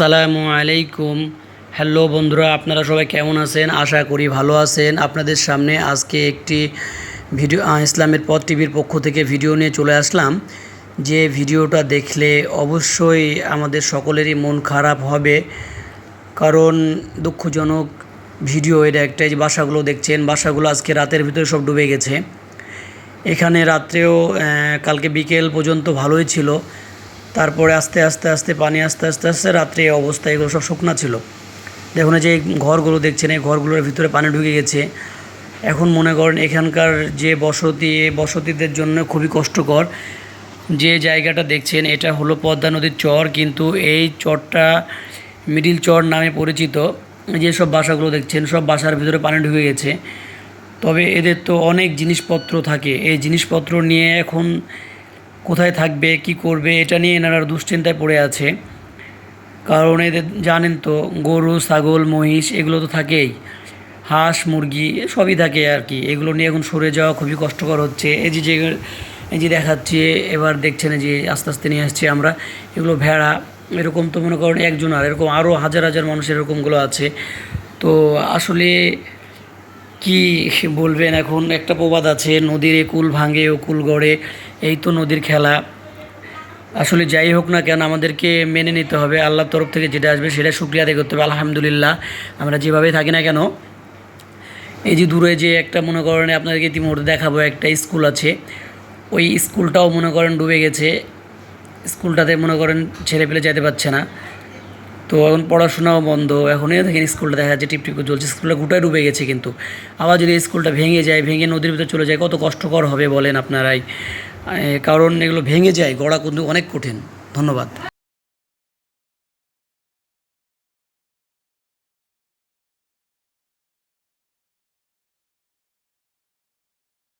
আসসালামু আলাইকুম। হ্যালো বন্ধুরা, আপনারা সবাই কেমন আছেন? আশা করি ভালো আছেন। আপনাদের সামনে আজকে একটি ভিডিও ইসলামের পথ টিভির পক্ষ থেকে ভিডিও নিয়ে চলে আসলাম। যে ভিডিওটা দেখলে অবশ্যই আমাদের সকলেরই মন খারাপ হবে। কারণ দুঃখজনক ভিডিও এটা একটা যে বাসাগুলো দেখছেন, বাসাগুলো আজকে রাতের ভিতরে সব ডুবে গেছে। এখানে রাত্রেও কালকে বিকেল পর্যন্ত ভালোই ছিল। তারপরে আস্তে আস্তে আস্তে, পানি আস্তে আস্তে আস্তে, রাত্রে এই অবস্থা, এগুলো সব শুকনা ছিল। দেখুন যে ঘরগুলো দেখছেন, এই ঘরগুলোর ভিতরে পানি ঢুকে গেছে। এখন মনে করেন এখানকার যে বসতি বসতিদের জন্য খুবই কষ্টকর। যে জায়গাটা দেখছেন, এটা হলো পদ্মা নদীর চর, কিন্তু এই চরটা মিডিল চর নামে পরিচিত। যে সব বাসাগুলো দেখছেন, সব বাসার ভিতরে পানি ঢুকে গেছে। তবে এদের তো অনেক জিনিসপত্র থাকে। এই জিনিসপত্র নিয়ে এখন কোথায় থাকবে, কি করবে, এটা নিয়ে এনারা দুশ্চিন্তায় পড়ে আছে। কারণ এদের, জানেন তো, গরু, ছাগল, মহিষ, এগুলো তো থাকেই। হাঁস, মুরগি, সবই থাকে আর কি। এগুলো নিয়ে এখন সরে যাওয়া খুবই কষ্টকর হচ্ছে। এই যে এই যে দেখাচ্ছি, এবার দেখছেন যে, আস্তে আস্তে নিয়ে আসছি আমরা। এগুলো ভেড়া, এরকম তো মনে করেন একজন আর, এরকম আরও হাজার হাজার মানুষ এরকমগুলো আছে। তো আসলে কি বলবেন? এখন একটা প্রবাদ আছে, নদীর কুল ভাঙে ও কুল গড়ে, এই তো নদীর খেলা। আসলে যাই হোক না কেন, আমাদেরকে মেনে নিতে হবে। আল্লাহর তরফ থেকে যেটা আসবে সেটা শুক্রিয়া আদায় করতে হবে। আলহামদুলিল্লাহ, আমরা যেভাবেই থাকি না কেন, এই যে দূরে যে একটা মনে করেন আপনাদেরকে ইতিমধ্যে দেখাবো, একটা স্কুল আছে। ওই স্কুলটাও মনে করেন ডুবে গেছে। স্কুলটাতে মনে করেন ছেলে পেলে যেতে পারছে না। তো এখন পড়াশোনাও বন্ধ। এখনই দেখেন স্কুলটা দেখা যাচ্ছে, টিপটিপ করে চলছে স্কুলটা গোটায় ডুবে গেছে কিন্তু। আবার যদি স্কুলটা ভেঙে যায়, ভেঙে নদীর ভিতরে চলে যায়, কত কষ্টকর হবে বলেন আপনারাই। কারণ এগুলো ভেঙে যায়, গড়া কিন্তু অনেক কঠিন। ধন্যবাদ।